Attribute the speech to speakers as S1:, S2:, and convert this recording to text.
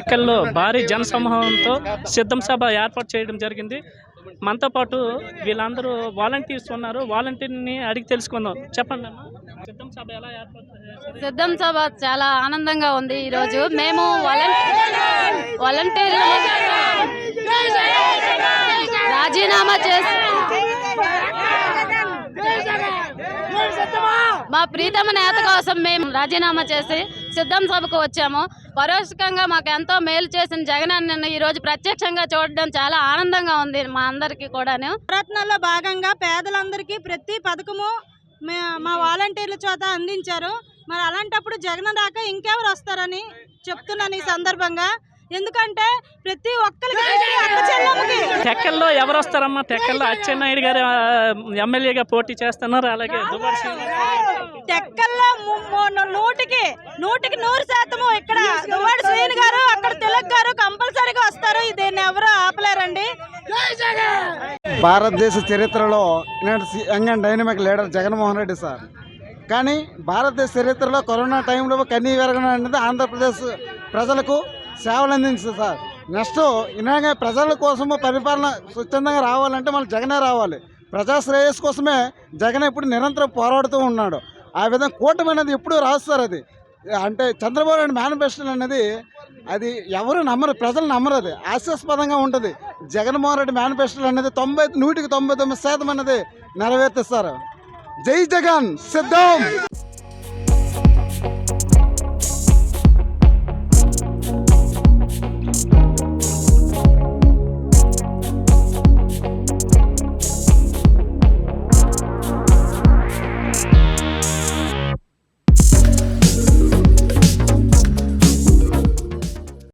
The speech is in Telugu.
S1: ఎక్కల్లో భారీ జనసమూహంతో సిద్ధం సభ ఏర్పాటు చేయడం జరిగింది. మనతో పాటు వీళ్ళందరూ వాలంటీర్స్ ఉన్నారు. వాలంటీర్ని అడిగి తెలుసుకుందాం. చెప్పండి సిద్ధం సభ ఎలా ఏర్పాటు
S2: సిద్ధం సభ చాలా ఆనందంగా ఉంది ఈరోజు. మేము వాలంటీర్ రాజీనామా చేసి మా ప్రీతమ నేత కోసం మేము రాజీనామా చేసి సిద్ధం సభకు వచ్చాము. పరోక్షంగా మాకు ఎంతో మేలు చేసిన జగన్ అన్నను ఈ రోజు ప్రత్యక్షంగా చూడడం చాలా ఆనందంగా ఉంది మా అందరికీ కూడాను.
S3: ప్రయత్నాల్లో భాగంగా పేదలందరికీ ప్రతి పథకము మే- మా వాలంటీర్ల చేత అందించారు. మరి అలాంటప్పుడు జగన్ దాకా ఇంకెవరు వస్తారని చెప్తున్నాను ఈ సందర్భంగా. ఎందుకంటే ప్రతి ఒక్కరికి
S1: టెక్కల్లో ఎవరు వస్తారమ్మా? టెక్కల్లో అచ్చెన్నాయుడు గారు ఎమ్మెల్యేగా పోటీ చేస్తున్నారు. అలాగే
S3: ము- నూటికి నూటికి నూరు శాతము ఇక్కడ దువ్వాడు శ్రీని గారు అక్కడ తిలక్ గారు కంపల్సరీగా వస్తారు. దీన్ని ఎవరు ఆపలేరండి.
S4: భారతదేశ చరిత్రలో young and dynamic leader Jaganmohan Reddy sir. కానీ భారతదేశ చరిత్రలో కరోనా టైంలో కన్నీ విరగడం అనేది ఆంధ్రప్రదేశ్ ప్రజలకు సేవలు అందించింది సార్. నెక్స్ట్ ఇలాగే ప్రజల కోసము పరిపాలన స్వచ్ఛందంగా రావాలంటే మన జగనే రావాలి. ప్రజా శ్రేయస్సు కోసమే జగన్ ఇప్పుడు నిరంతరం పోరాడుతూ ఉన్నాడు. ఆ విధంగా కూటమి అనేది ఎప్పుడు రాదు సార్ అది. అంటే చంద్రబాబు నాయుడు మేనిఫెస్టో అనేది అది ఎవరు నమ్మరు ప్రజలు నమ్మరు అది. హాస్యాస్పదంగా ఉంటుంది. జగన్మోహన్ రెడ్డి మేనిఫెస్టో అనేది తొంభై నూటికి తొంభై తొమ్మిది శాతం అనేది నెరవేర్తిస్తారు జై జగన్ సిద్ధం!